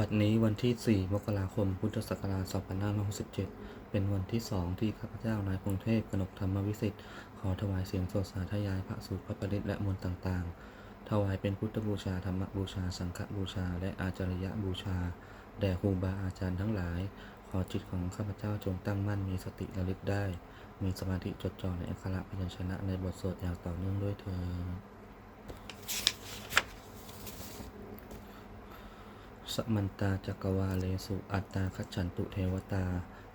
บัดนี้วันที่ 4 มกราคม พุทธศักราช 2567 เป็นวันที่สองที่ข้าพเจ้านายพงเทพกนกธรรมวิสิทธิ์ ขอถวายเสียงสดสาธยายพระสูตรพระประดิษฐ์และมนต์ต่างๆ ถวายเป็นพุทธบูชาธรรมบูชา สังฆบูชา และอาจาริยบูชา แด่ครูบาอาจารย์ทั้งหลาย ขอจิตของข้าพเจ้าจงตั้งมั่นมีสติระลึกได้ มีสมาธิจดจ่อในอักขระพยัญชนะในบทสวดอย่างต่อเนื่องด้วยเถิด สมันตาจักรวาเลสุอัตตาคัจฉันตุเทวตา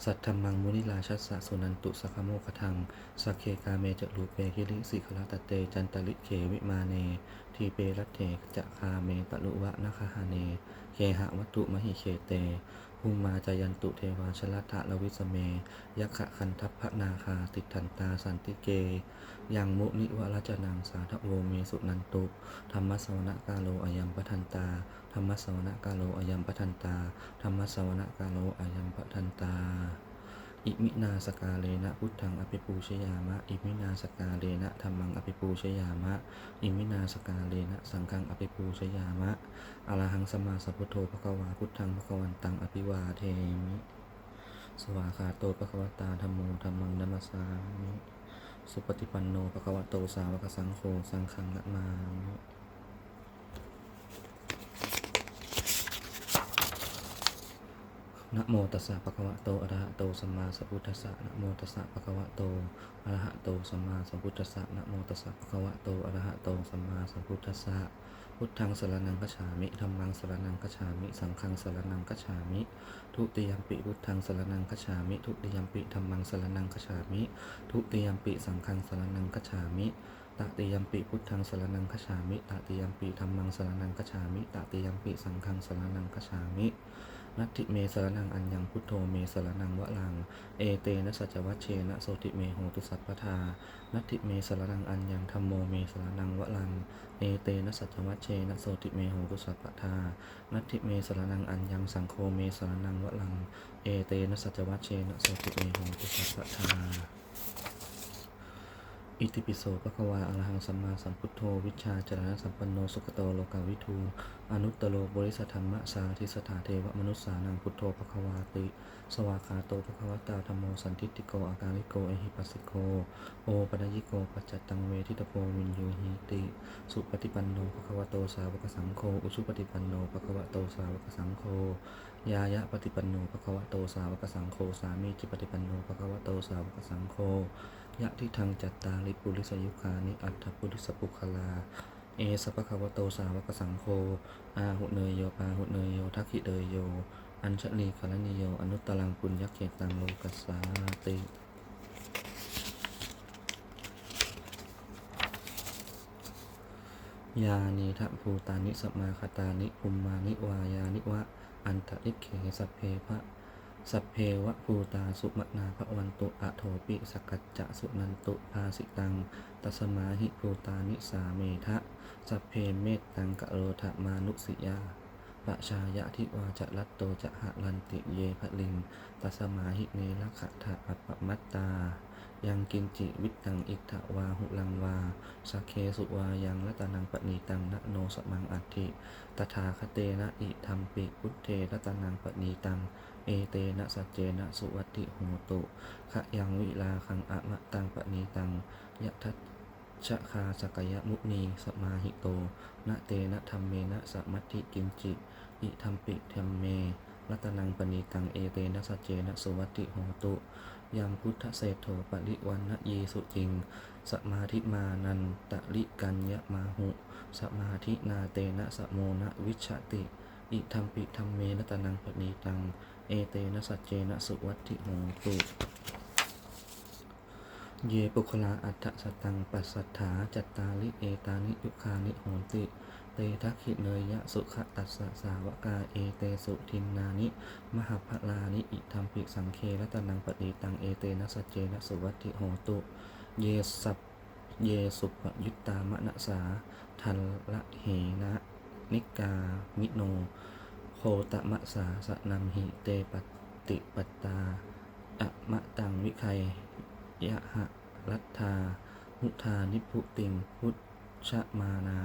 สัทธมังมุนิราชัสสะสุนันตุสัคโมคทังสักเคกาเมจรูเปกิริสิขลาตเตจันตลิเขวิมาเน ทีเปรัตเถจะคาเมปะลุวะนะคหาเน เคหะวัตุมหิเคเตหุมาจายันตุเทวาชลัทธะลวิสเม ยักขะคันทัพพนาคาติทันตาสันติเก ยังมุนิวรจนังสาทโวเมสุนันตุ ธรรมสวนกาโลอยัมปทันตา ธรรมสวนกาโลอยัมปทันตา ธรรมสวนกาโลอยัมปทันตา อิมินาสกาเลนะพุทธังอภิปูชยามะ อิมินาสกาเลนะธรรมังอภิปูชยามะ อิมินาสกาเลนะสังฆังอภิปูชยามะอรหังสมาสัพพุทโธภควาพุทธังภควันตังอภิวาเทมิสวาคาโตภควตาธรรมโมธรรมังนัมสสามิสุปฏิปันโนภควโตสาวกสังโฆสังฆังนะมามิ นะโมตัสสะภะคะวะโตอะระหะโตสัมมาสัมพุทธัสสะนะโมตัสสะภะคะวะโตอะระหะโตสัมมาสัมพุทธัสสะนะโมตัสสะภะคะวะโตอะระหะโตสัมมาสัมพุทธัสสะพุทธังสรณังคัจฉามิธัมมังสรณังคัจฉามิ สังฆังสรณังคัจฉามิ ทุติยมปิพุทธังสรณังคัจฉามิ ทุติยมปิธัมมังสรณังคัจฉามิ ทุติยมปิสังฆังสรณังคัจฉามิตติยมปิพุทธังสรณังคัจฉามิตติยมปิธัมมังสรณังคัจฉามิตติยมปิสังฆังสรณังคัจฉามิ นัตติเมสรนังอัญญังพุทโธเมสรนังวะลัง เอเตนะสัจวัชเชนะโสติเมโหตุสัพพทา นัตติเมสรนังอัญญังธรรมโมเมสรนังวะลัง เอเตนะสัจวัชเชนะโสติเมโหตุสัพพทา นัตติเมสรนังอัญญังสังโฆเมสรนังวะลัง เอเตนะสัจวัชเชนะโสติเมโหตุสัพพทา อิติปิโสภะคะวาอระหังสัมมาสัมพุทโธ วิชาจรณสัมปันโน สุขโตโลกาวิทูอนุตตโรบริสธรรมะสาธิสถาเทวมนุสสานังพุทโธภะคะวาติ สวากาโตภะคะวตาธรรมโมสันทิฏฐิโกอาการิโกเอหิปัสสิโก โอปัญญิโกปัจจตังเวทิตโพวินยูหิติ สุปฏิปันโนภะคะวะโตสาวกสังโฆ อุชุปฏิปันโนภะคะวะโตสาวกสังโฆ ยายะปฏิปันโนภะคะวะโตสาวกสังโฆ สามีจิปฏิปันโนภะคะวะโตสาวกสังโฆ ยะทิทังจัตตาลิปุริสยุคานิอัตถปุริสปุคลา เอสปะคะวะโตสาวกสังโฆอาหุเนยโยปาหุเนยโยทักขิเดยโย อัญชลีกรณิโยอนุตตรังปุญญเขตังโลกัสสาติยานีทะภูตานิสมาคตานิภุมมานิวายานิวะ อันตริเขสัพเพพะ สัพเพวะภูตาสุมนาภวันตุอโทปิสกัจจะสุนันตุภาสิตังตัสมาหิภูตานิสาเมทะสัพเพเมตตังกะโรธมานุสิยาปะชายะทิวาจะรัตโตจะหะลันติเยภลิงตัสมาหิเนลขะทะอัปปมัตตา ยังกินจิวิตังอิทธวาหุลังวาสักเคสุวายังรัตนังปณีตังนะโนสมังอัติตถาคเตนะอิธรรมปิพุทเทรัตนังปณีตัง เอเตนะสัจเจนะสุวัติโหตุขะยังวิลาคังอะมะตังปณีตังยะทัชชะคาสกยมุนีสมาหิโตนะเตนะธรรมเมนะสัมัติกิมจิอิธรรมปิธรรมเมรัตนังปณีตังเอเตนะสัจเจนะสุวัติโหตุยามพุทธเศรษโธปริวันนะเยสุจิง สมาธิมานันตะลิกัญญะมาหุ สมาธินาเตนะสะโมนะวิชชติ อิธรรมปิธรรมเมรัตนังปณีตัง เอเตนะสัจเจนะสุวัติโหตุเยปุคลาอัฏฐสตังปัสสัทธาจัตตาลิเอตานิยุคานิโหติ เตทักขิเนยยะสุขตัสสะสาวกาเอเตสุทินนานิ มหาพลานิอิธรรมปิสังเครัตนังปฏิตังเอเตนะสัจเจนะสุวัติโหตุ เยสัพเยสุปยุตตามะนะสาทันละเหนะนิกามิโน โคตมะสาสนัมหิเตปฏิปตาอะมะตังวิไคยะหะรัตธามุทานิพุติงพุทชมานา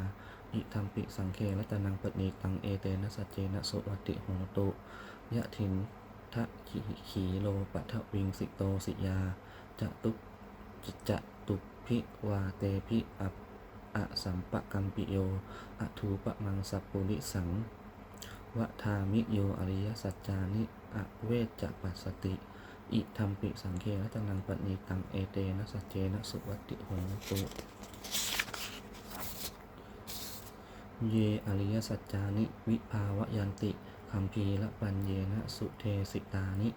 อิทัมปิสังเครัตนังปณีตังเอเตนะสัจเจนะโสวัติโหตุยะถินทะขีขีโลปะทวิงสิโตสิยาจะตุจะตุพิวาเตพิอัอะสัมปะกัมปิโยอะทูปะมังสัปปุริสัง วะทามิโยอริยสัจจานิอเวจจปัสสติ อิทัมปิสังเครัตนังปณีตังเอเตนะสัจเจนะสุวัติโหตุเยอริยสัจจานิ วิภาวยันติคัมภีละปัญเยนะสุเทสิตานิ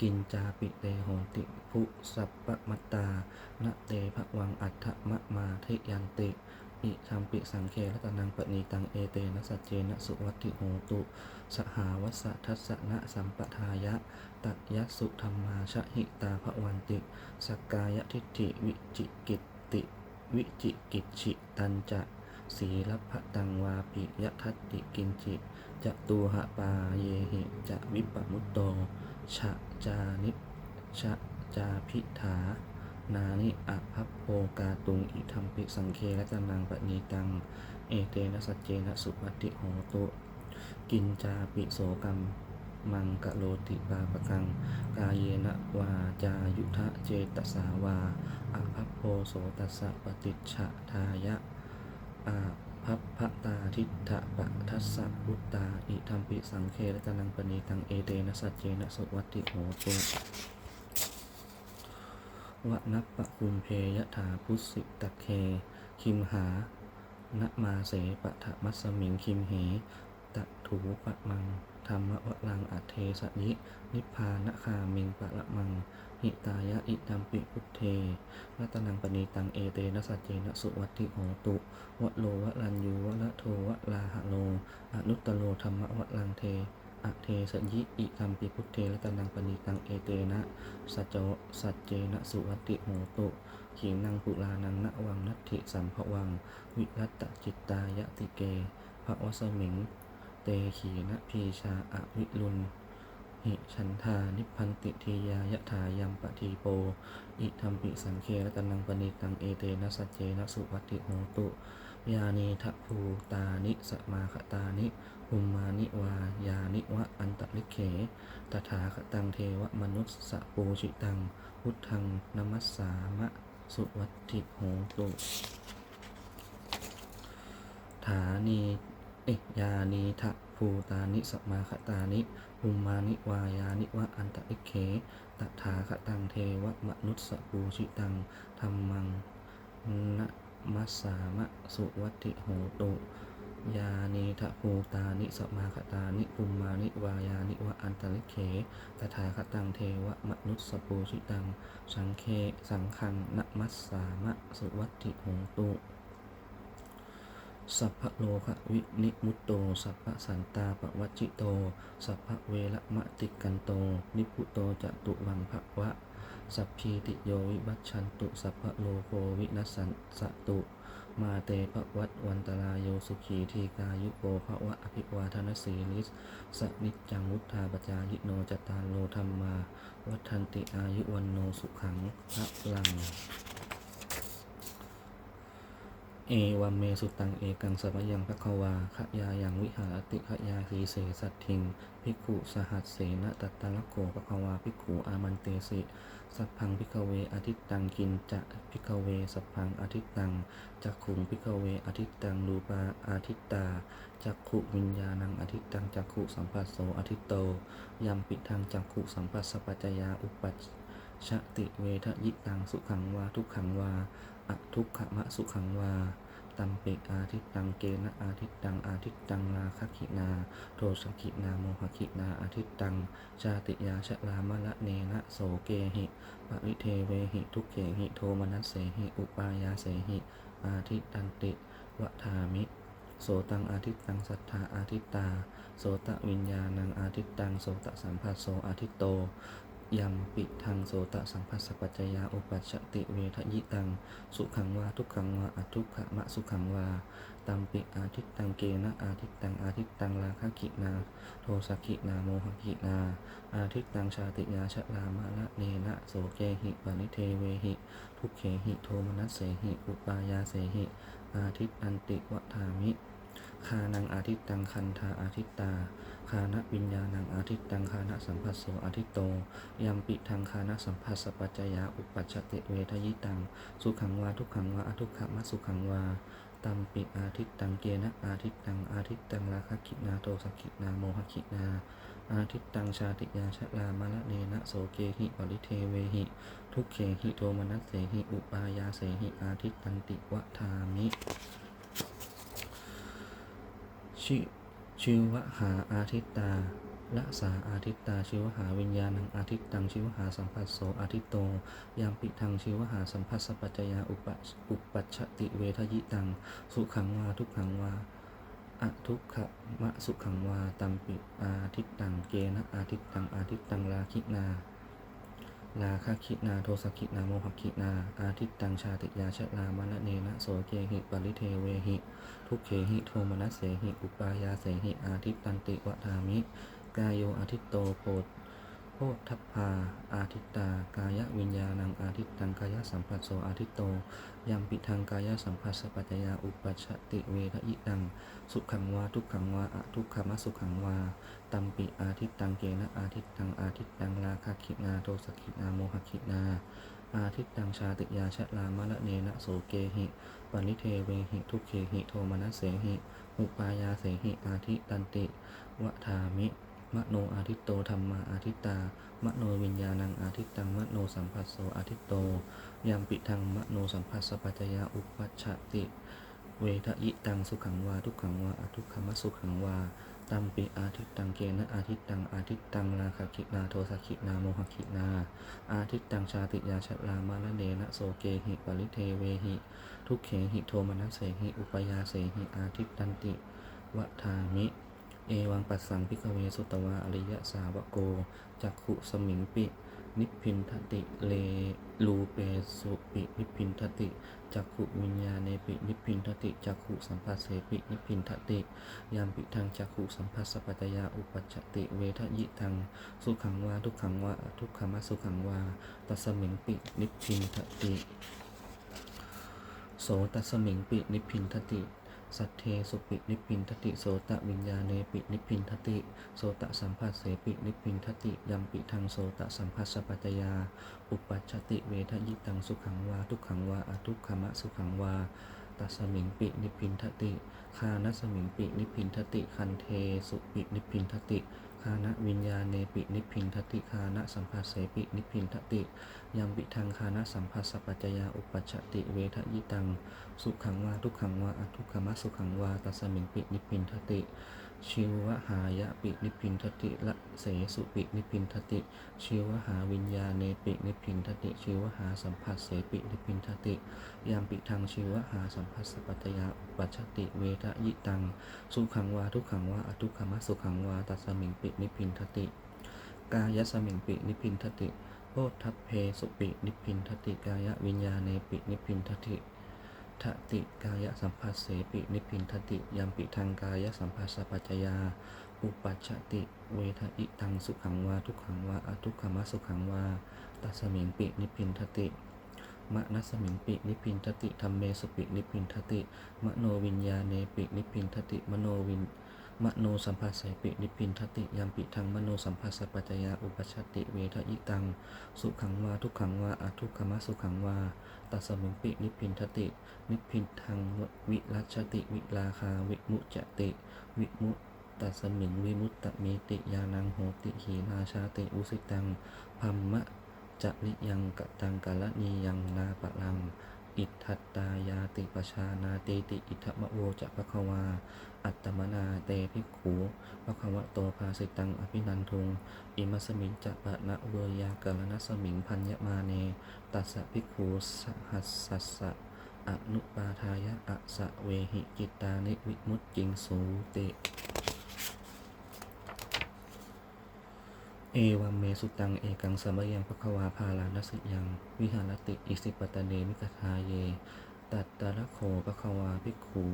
กินจาปิเตโหติภุสัพปมัตตานะเตภวังอัฏฐมะมาทิยันติ อิทัมปิสังเครัตนังปณีตังเอเตนะสัจเจนะสุวัติโหตุ สหาวัสทัสสนะสัมปทายะ ตัยยสุธรรมาชะหิตาภวันติสกกายทิฏฐิวิจิกิตติวิจิกิจฉิตันจะศีลพะตังวาปิยทัตติกินจิจะตูหะปาเยหิจะวิปมุตโต ชะจานิชะจาพิถา นานิอะพัพโพกาตุง อิทัมปิสังเคและจนังปณีตัง เอเตนะสัจเจนะสุปฏิโหตุ กินจาปิโสกรรม มังกะโลติปาปะกัง กายเยนะวาจายุทะเจตสาวาอะพัพโพโสตัสสะปฏิชะทายะอาพัพพตาทิฏฐปะทัสสะพุตตา อิทัมปิสังเครตนังปณีตัง เอเตนะสัจเจนะสุวัติโหตุ วะนัปปะคุมเพยถาพุสิตะเคคิมหานะมาเสปะทะมัสมิงคิมเหตะถูปะมังธรรมวะลังอัเทสยินิพพานะคามิงปะละมัง หิตายะอิตัมปิพุทเทรัตนังปณีตังเอเตนะสัจเจนะสุวัติโหตุวะโลวะลันยูวะละโทวะลาหะโลอนุตตโลธรรมวะลังเท อะเทสยิอิตัมปิพุทเทรันังปณีตังเอเตนะสัจโสัจเจนะสุวัติโหตุขีนังปุลานังนะวังนัตถิสัมภวัง วิรัตจิตตายติเกภวสมิง เตขีนะพีชาอวิรุณหิฉันธานิพันติทียายะถายัมปะทีโป อิทัมปิสังเครตนังปณิตังเอเตนะสัจเจนะสุวัติโหตุ ยานีทะภูตานิสมาคตานิหุมมานิวายานิวะอันตลิเข ตถาคตังเทวมนุสสะปูชิตัง พุทธังนมัสสามะสุวัติโหตุฐานีเอยยานีทะภูตานิสมาคตานิหุมมานิวายานิวะอันตลิเข ตถาคตังเทวมนุสสะปูชิตังธรรมังนะ มัสสามะสุวัติโหตุยานีทะภูตานิสมาคตานิภูมานิวายานิวะอันตลิเขตถาคตังเทวมนุสสปูชิตัง สังเคสังคังนมัสสามะสุวัติโหตุสัพพโลควินิมุตโต สัพพสันตาปวัจจิโต สัพพเวระมะติกันโต นิพุโตจะตุวังภะวะ สัพพีติโยวิวัชชันตุสัพพะโลโกวินัสสันสตุ มาเตภวัตวันตรายโยสุขีทีกายุโกภวะอภิวาทนสีลิสสนิจจังมุธาปจายิโนจตารโลธรรมา วัฏันติอายุวันโนสุขังพระลัง เอวัมเมสุตังเอกังสมยังพะควาขยายังวิหารติขยาคีเสสัตทิง ภิกขุสหัสเสนะตัตะละโกปะควาภิกขุอามันเตสิ สัพพังพิกเวอทิตตังกินจะพิกเวสัพพังอทิตตังจักขุงพิกเวอทิตตังรูปาอาทิตตาจักขุวิญญาณังอทิตตังจักขุสัมปัสโสอทิตโตยัมปิทังจักขุสัมปัสสปัจจยาอุปัชชติเวทยิตังสุขังวาทุกขังวาอทุกขมะสุขังวา ตัมเปกอาทิตตังเกนะอาทิตตังอาทิตตังลาคขินา โทสะขินาโมหขินาอาทิตตัง ชาติยาชะลามะละเนนะโสเกหิปริเทเวหิทุกเขหิโทมนัสเสหิอุปายาเสหิอาทิตตันติวะทามิโสตังอาทิตตังสัทธาอาทิตตา โสตวิญญาณังอาทิตตังโสตสัมผัสโสอาทิตโต ยัมปิทังโสตสัมผัสสปัจจยาอุปัชติเวทยิตัง สุขังวาทุกขังวาอทุกขมะสุขังวาตัมปิอาทิตตังเกนะอาทิตตังอาทิตตังลาคขินา โทสะขินาโมหขินา อาทิตตังชาติยาชะลามะละเนนะโสเกหิปนิเทเวหิ ทุกเขหิโทมนัสเสหิอุปายาเสหิ อาทิตอันติวะธามิ คานังอาทิตตังคันธาอาทิตตา คานะวิญญาณังอาทิตตังคานะสัมผัสโสอาทิตโตยัมปิทางคานะสัมผัสสปัจจยาอุปัชติเวทยิตัง สุขังวาทุกขังวาอทุกขมัสุขังวาตัมปิอาทิตตังเกนะอาทิตตังอาทิตตังราคะขินาโทสกินาโมหขินา อาทิตตังชาติยาชะลามะละเนนะโสเกหิปริเทเวหิ ทุกเขหิโทมนัสเสหิอุปายาเสหิอาทิตตันติวะทามิ ชิชิวหาอาทิตตาละสาอาทิตตาชิวหาวิญญาณังอาทิตตังชิวหาสัมผัสโสอาทิตโตยามปิทังชิวหาสัมผัสสปัจจยาอุปอุปัชติเวทยิตัง สุขังวาทุกขังวาอะทุกขมะสุขังวาตัมปิอาทิตตังเกนะอาทิตตังอาทิตตังลาคินา นาคะคินาโทสะคินาโมหคินา อาทิตตังชาติยาชะลามะนะเนนะโสเกหิปริเทเวหิ ทุกเขหิโทมนัสเสหิ อุปายาเสหิ อาทิตตันติวะธามิ กายโยอาทิตโตโพ โพทัพพาอาทิตตากายวิญญาณังอาทิตตังกายสัมผัสโสอาทิตโตยัมปิทังกายสัมผัสสปัจจยาอุปัชติเวทอิตัง สุขังวาทุกขังวาอะทุกขมสุขังวาตัมปิอาทิตตังเกนะอาทิตตังอาทิตตังราคะขินาโทสขินาโมหขินาอาทิตตังชาติยาชะลามะละเนนะโสเกหิปนิเทเวหิทุกเขหิโทมนัสเสหิอุปายาเสหิอาทิตันติวะทามิ มโนอาทิตโตธรรมาอาทิตตามโนวิญญาณังอาทิตตังมโนสัมผัสโสอาทิตโตยัมปิทังมโนสัมผัสสปัจจยาอุปัชชติ เวทยิตังสุขังวาทุกขังวาอทุกขมสุขังวาตัมปิอาทิตตังเกนะอาทิตตังอาทิตตังราคะคินาโทสะคินาโมหคินา อาทิตตังชาติยาชะลามาละเนนะโสเกหิปริเทเวหิ ทุกเขหิโทมนัสเสหิอุปยาเสหิอาทิตตันติวะทามิ เอวังปัสสังพิกเวสุตวาอริยสาวโกจักขุสมิงปิ นิพินทติเลลูเปสุปินิพินทติจักขุวิญญาเนปินิพินทติจักขุสัมปัสเสปินิพินทติยามปิทังจักขุสัมปัสสปัจจยาอุปัชติเวทยิทังสุขังวาทุกขังวาทุกขมัสสุขังวาตัสมิงปินิพินทติโสตัสมิงปินิพินทติ สัทเทสุปินิพินทติโสตวิญญาเนปินิพินทติ โสตสัมผัสเสปินิพินทติยัมปิทังโสตสัมผัสสปัจจยา อุปัชติเวทยิตังสุขังวาทุกขังวาอทุกขมะสุขังวาตัสมิงปินิพินทติ คานัสมิงปินิพินทติ คันเทสุปินิพินทติานะวิญญาเนปินิพินทติคานะสัมผัสเสปินิพินทติยัมปิทังคานะสัมผัสสปัจจยาอุปัชติเวทยิตัง สุขังวาทุกขังวาอทุกขมะสุขังวาตัสมิงปินิพินทติ ชิวหายะปินิพินทติละเสสุปินิพินทติชิวหาวิญญาเนปินิพินทติชิวหาสัมผัสเสปินิพินทติ ยามปิทังชิวหาสัมผัสสปัตยาปัชชติเวทยิตัง สุขังวาทุกขังวาอทุกขมะสุขังวาตัสมิงปินิพินทติ กายสมิงปินิพินทติโพทัพเพสุปินิพินทติกายวิญญาเนปินิพินทติ ทติกายสัมผัสเสปินิพินทติยัมปิทางกายสัมผัสสปัจจยา อุปัชติ เวทอิตังสุขังวาทุกขังวาอทุกขมสุขังวาตัสมิงปินิพินทติมะนัสมิงปินิพินทติธรรมเมสุปินิพินทติ มโนวิญญาเนปินิพินทติมโนวิญ มโนสัมผัสเสปินิพินทติยัมปิทางมโนสัมผัสสปัจจยาอุปชชติเวทอิตัง สุขังวาทุกขังวาอทุกขมะสุขังวาตัสมิงปินิพินทตินิพินทังวิรัชติวิลาคาวิมุจติ วิมุตตัสมิงวิมุตตมีติยานังโหติหีนาชาติอุสิตังพัมมะจะนิยังกตังกาลนียังนาปะลัง อิทธัตตายาติปชานาเตติอิทธมะโวจะภควา อัตตมนาเตภิกขูภควะโตภาสิตังอภินันทุง อิมัสมิงจะปะนะเวยากาลนัสมิงพัญญมาเน ตัสสะภิกขูสหัสสัสสะอนุปาทายะอะสะเวหิกิตานิวิมุตจิงสูติ เอวัมเมสุตังเอกังสมยังภควาพาลานัสยัง วิหารติอิสิปตะเนมิกทาเย ตัตตะระโขภควาภิกขู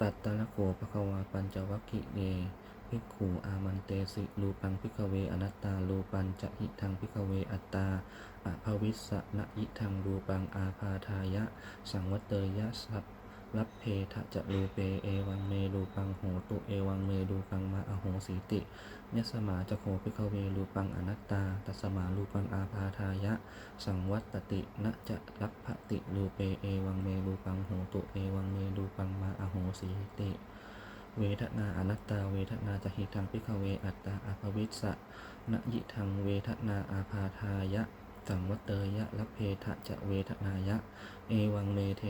ตัตตะระโขภควาปัญจวัคคิเนภิกขูอามันเตสิรูปังพิกเวอนัตตารูปัญจะหิทังพิกเวอัตตาอภวิสสะนะยิทังรูปังอาพาทายะ สังวัตเตยะสัพ ลัพเพทะจะรูเปเอวังเมรูปังโหตุเอวังเมรูปังมาอโหสีติยสมาจะโคปิกเวรูปังอนัตตาตัสมารูปังอาพาทายะ สังวัตตินะจะรัพพติรูเปเอวังเมรูปังโหตุเอวังเมรูปังมาอโหสีติเวทนาอนัตตาเวทนาจะหิทังพิกเวอัตตาอาภวิสสะนยิทังเวทนาอาพาทายะสังวัตเตยะลัพเพทะจะเวทนายะ เอวังเมเท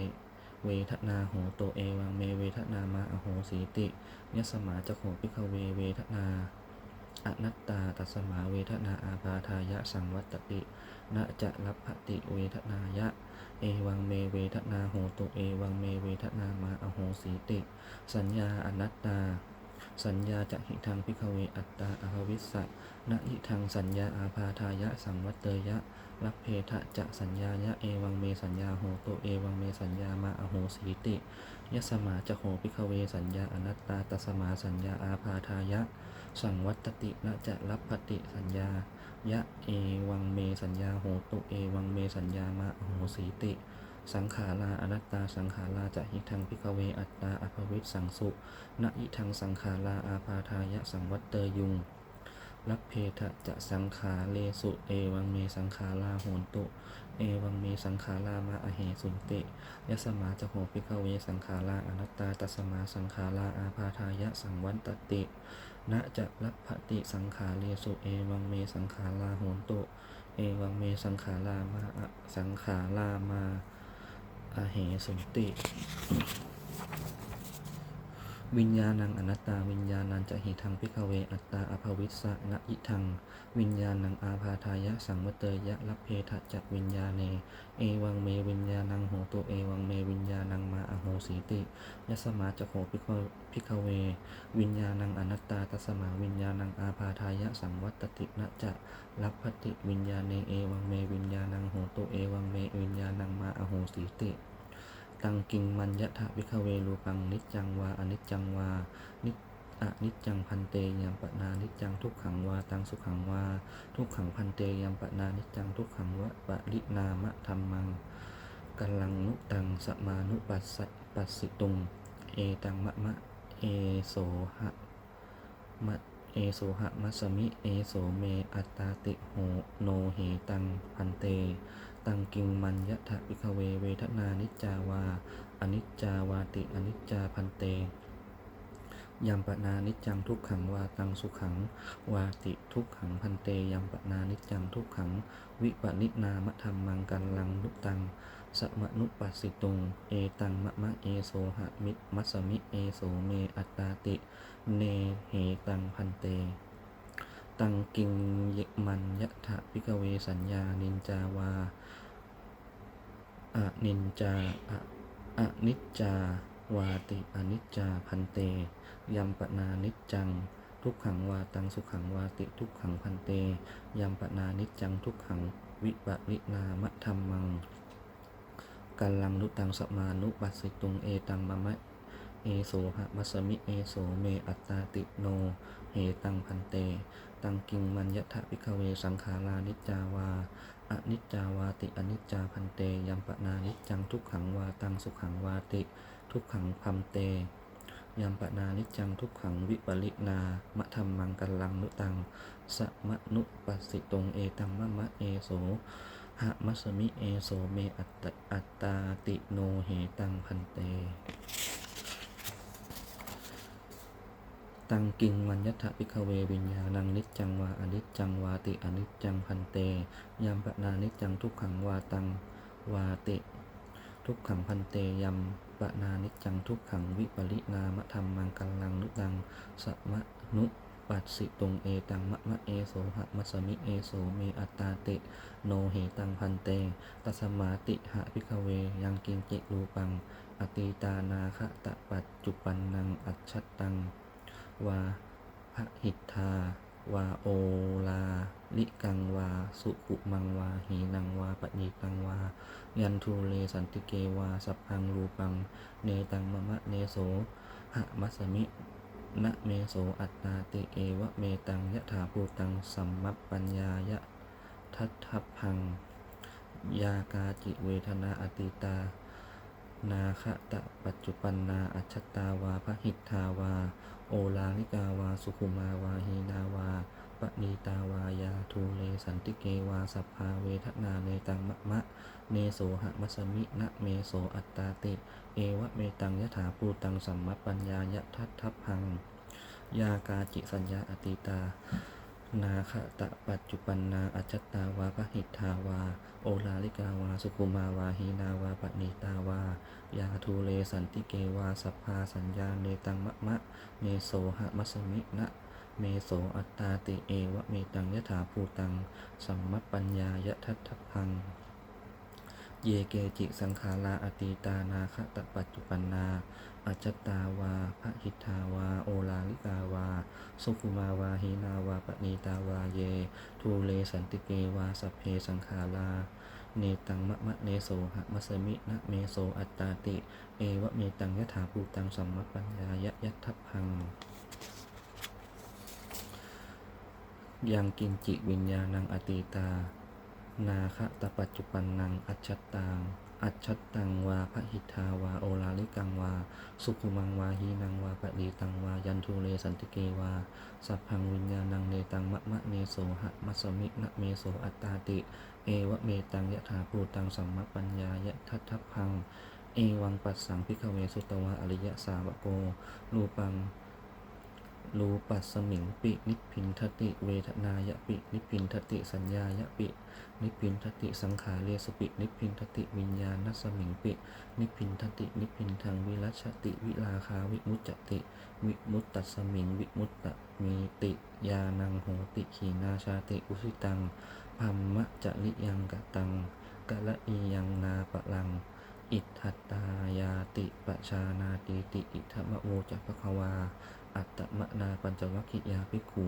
เวทนาโหโตเอวังเมเวทนามาอโหสีติยสมาจะโขพิกเวเวทนาอนัตตาตัสมาเวทนาอาพาทายะสังวัตตินะจะรัพพติเวทนายะ เอวังเมเวทนาโหตุเอวังเมเวทนามาอโหสีติ สัญญาอนัตตา สัญญาจะหิทังพิกเวอัตตาอภวิสสะนะหิทังสัญญาอาพาทายะสังวัตเตยะ รัพเพทะจะสัญญายะเอวังเมสัญญาโหตุเอวังเมสัญญามาอโหสีติยะสมาจะโหพิกเวสัญญาอนัตตาตัสมาสัญญาอาพาทายะ สังวัตตินะจะรับปฏิสัญญายะเอวังเมสัญญาโหตุเอวังเมสัญญามาอโหสีติสังขาราอนัตตาสังขาราจะหิทังพิกเวอัตตาอภวิสสังสุนะอิทังสังขาราอาพาทายะสังวัตเตยุง รับเพทะจะสังขาเลสุเอวังเมสังขาราโหนตุ เอวังเมสังขารามาอเหสุนติยสมาจะโหพิกเวสังขาราอนัตตาตัสมาสังขาราอาพาทายะสังวันตตินะจะรับพติสังขาเลสุเอวังเมสังขาราโหนตุ เอวังเมสังขารามาสังขารามาอเหสุนติ วิญญาณังอนัตตาวิญญาณังจะหิทังพิกเว อัตตาอภวิสสะนะอิทัง วิญญาณังอาพาทายะสังวเตยะรับเพทะจักวิญญาเน เอวังเมวิญญาณังโหตุเอวังเมวิญญาณังมาอโหสีติยสมาจะโหพิกพิกเว วิญญาณังอนัตตาตัสมาวิญญาณังอาพาทายะสังวัตตินะจะรับพติวิญญาเนเอวังเมวิญญาณังโหตุเอวังเมวิญญาณังมาอโหสีติ ตังกิงมันยะทะวิคเวรูปังนิจจังวาอนิจจังวานิอนิจจังพันเตยัมปนานิจจังทุกขังวาตังสุขังวาทุกขังพันเตยัมปนานิจจังทุกขังวะปะรินามะธรรมังกัลลังนุตังสมานุปัสสปัสสิตุง เอตังมะมะเอโสหะมะเอโสหะมัสสมิ เอโสเมอัตตาติโหโนเหตังพันเต ตังกิงมันยะทะวิคเวเวทนานิจจาวา อนิจจาวาติอนิจจาพันเตยัมปนานิจังทุกขังวาตังสุขัง วาติทุกขังพันเตยัมปนานิจังทุกขัง วิปนินามะธรรมังกันลังนุตังสมนุปัสสิตุง เอตังมะมะเอโสหะมิมัสมิเอโสเมอัตตาติ เนเหตังพันเต ตังกิงเยมันยะทะพิกเวสัญญา นินจาวาอะนินจาอะอนิจจาวาติอนิจจาพันเตยัมปนานิจจัง ทุกขังวาตังสุขังวาติทุกขังพันเตยัมปนานิจจังทุกขังวิปรินามะธรรมังกัลลังนุตังสมานุปัสสิตุงเอตังมะมะเอโสหะมัสสมิเอโสเมอัตตาติโน เหตังพันเต ตังกิงมันยะทะพิกเวสังขารานิจจาวาอนิจจาวาติอนิจจาพันเตยัมปนานิจจังทุกขังวาตังสุขังวาติ ทุกขังพัมเตยัมปนานิจจังทุกขังวิปรินามะธรรมังกัลลังนุตังสมะนุปัสสิตงเอตังมะมะเอโสหะมัสมิเอโสเมอตตอัตตาติโนเหตังพันเต ตังกิงมันยะทะพิกเววิญญาณังนิจจังวาอนิจจังวาติอนิจจังพันเตยัมปนานิจจังทุกขังวาตังวาติ ทุกขังพันเตยัมปนานิจจังทุกขังวิปรินามะธรรมังกัลลังนุตังสมะนุปัสสิตุงเอตังมะมะเอโสหะมัสมิเอโสเมอัตตาติโนเหตังพันเตตัสมาติหะพิกเวยังกิงจิรูปัง อตีตานาคะตะปัจจุปันนังอัจฉตัง วาพระหิทธาวาโอลาลิกังวา สุขุมังวา หีนังวาปณีตังวา ยันทูเลสันติเกวา สัพพังรูปัง เนตังมะมะเนโสหะมัสสมินะเมโสอัตตาติเอวะเมตังยะถาภูตังสัมมัปปัญญายะทัตถพัง ยากาจิเวทนาอติตา นาคะตะปัจจุปันนาอัจฉตาวาพหิทธาวา โอลาลิกาวาสุขุมาวาหีนาวาปณีตาวายาทูเลสันติเกวาสัพพาเวทนาเนตังมะมะ เนโสหะมัสมิณะเมโสอัตตาติ เอวะเมตังยถาภูตังสัมมัปปัญญายะทัตทัพพัง ยากาจิสัญญาอติตา นาคะตะปัจจุปันนาอัจฉตาวาพหิทาวา โอลาลิกาวา สุขุมาวาหีนาวาปณีตาวา ยาทูเลสันติเกวาสัพพาสัญญาเนตังมะมะ เมโสหะมัสมินะเมโสอัตตาติเอวะเมตังยถาภูตัง สัมมัปปัญญายะทัตถพัง เยเกจิสังขาราอตีตานาคตปัจจุปันนาอัจจตาวาพระหิทธาวา โอลาลิกาวา สุขุมาวาหีนาวาปณีตาวาเย ทูเลสันติเกวาสัพเพสังขาราเนตังมะมะเนโสหะมัสมินะเมโสอัตตาติ เอวะเมตังยะถาภูตังสัมมัปปัญญายะยัตถพัง ยังกินจิวิญญาณังอตีตา นาคะตปัจจุปันนัง อัจฉตัง อัจฉตังวาพระหิทาวา โอลาลิกังวา สุขุมังวาหีนังวาปะลีตังวา ยันทูเลสันติเกวา สัพพังวิญญาณังเนตังมะมะเนโสหะมัสมินะเมโสอัตตาติ เอวะเมตังยะถาภูตังสัมมปัญญายะทัตถพัง เอวังปัสสังพิกเวสุตวะอริยสาวโกรูปัง รูปัสมิงปินิพพินทติ เวทนายปินิพพินทติ สัญญายปิ นิพพินทติ สังขาเรสปิ นิพพินทติวิญญาณสมิงปิ นิพพินทติ นิพพินทางวิรัชติ วิลาคาวิมุจจติ วิมุตตสมิง วิมุตตมีติยานังโหติขีนาชาติอุสิตังพัมมะจะลิยังกตังกะละอียังนาปะลังอิทธัตตายาติปชานาติติ อิทธมะโวจักปะคะวา อัตตมะนาปัญจวัคคิยาภิกขุ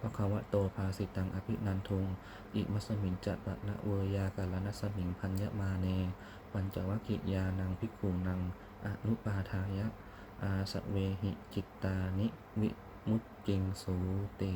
ภะคะวะโตภาสิตังอภินันทง อิมัสมิงจัตระนะเวยากาลนัสมิงพัญญมาเน ปัญจวัคคิยานังภิกขุนังอนุปาทายะ อาสเวหิจิตตานิ วิมุตติงสูติ